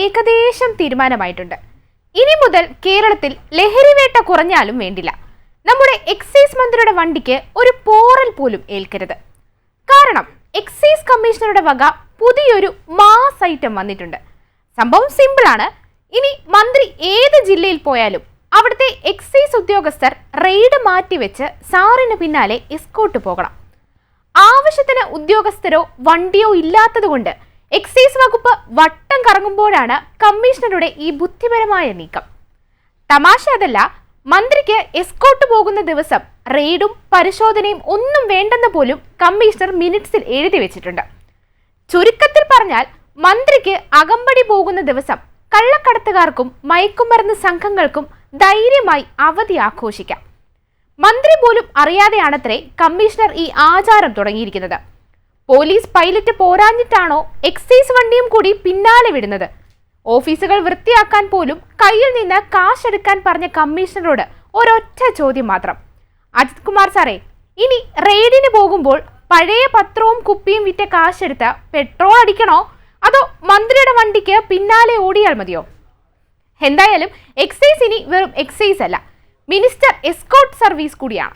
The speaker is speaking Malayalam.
ഏകദേശം തീരുമാനമായിട്ടുണ്ട്. ഇനി മുതൽ കേരളത്തിൽ ലഹരിവേട്ട കുറഞ്ഞാലും വേണ്ടില്ല. നമ്മുടെ എക്സൈസ് മന്ത്രിയുടെ വണ്ടിക്ക് ഒരു പോറൽ പോലും ഏൽക്കരുത്. കാരണം എക്സൈസ് കമ്മീഷണറുടെ വക പുതിയൊരു മാസ് ഐറ്റം വന്നിട്ടുണ്ട്. സംഭവം സിമ്പിളാണ്. ഇനി മന്ത്രി ഏത് ജില്ലയിൽ പോയാലും അവിടുത്തെ എക്സൈസ് ഉദ്യോഗസ്ഥർ റെയ്ഡ് മാറ്റിവെച്ച് സാറിന് പിന്നാലെ എസ്കോട്ട് പോകണം. ആവശ്യത്തിന് ഉദ്യോഗസ്ഥരോ വണ്ടിയോ ഇല്ലാത്തതുകൊണ്ട് എക്സൈസ് വകുപ്പ് വട്ടം കറങ്ങുമ്പോഴാണ് കമ്മീഷണറുടെ ഈ ബുദ്ധിപരമായ നീക്കം. തമാശ അതല്ല മന്ത്രിക്ക് എസ്കോട്ട് പോകുന്ന ദിവസം റെയ്ഡും പരിശോധനയും ഒന്നും വേണ്ടെന്ന് പോലും കമ്മീഷണർ മിനിറ്റ്സിൽ എഴുതി വെച്ചിട്ടുണ്ട്. ചുരുക്കത്തിൽ പറഞ്ഞാൽ മന്ത്രിക്ക് അകമ്പടി പോകുന്ന ദിവസം കള്ളക്കടത്തുകാർക്കും മയക്കുമരുന്ന് സംഘങ്ങൾക്കും ധൈര്യമായി അവധി ആഘോഷിക്കാം. മന്ത്രി പോലും അറിയാതെയാണത്രേ കമ്മീഷണർ ഈ ആചാരം തുടങ്ങിയിരിക്കുന്നത്. പോലീസ് പൈലറ്റ് പോരാഞ്ഞിട്ടാണോ എക്സൈസ് വണ്ടിയും കൂടി പിന്നാലെ വിടുന്നത്? ഓഫീസുകൾ വൃത്തിയാക്കാൻ പോലും കയ്യിൽ നിന്ന് കാശ് എടുക്കാൻ പറഞ്ഞ കമ്മീഷണറോട് ഒരൊറ്റ ചോദ്യം മാത്രം. അജിത് കുമാർ സാറേ ഇനി റെയ്ഡിന് പോകുമ്പോൾ പഴയ പത്രവും കുപ്പിയും വിറ്റ കാശെടുത്ത് പെട്രോൾ അടിക്കണോ? അതോ മന്ത്രിയുടെ വണ്ടിക്ക് പിന്നാലെ ഓടിയാൽ മതിയോ? എന്തായാലും എക്സൈസ് ഇനി വെറും എക്സൈസ് അല്ല മിനിസ്റ്റർ എസ്കോട്ട് സർവീസ് കൂടിയാണ്.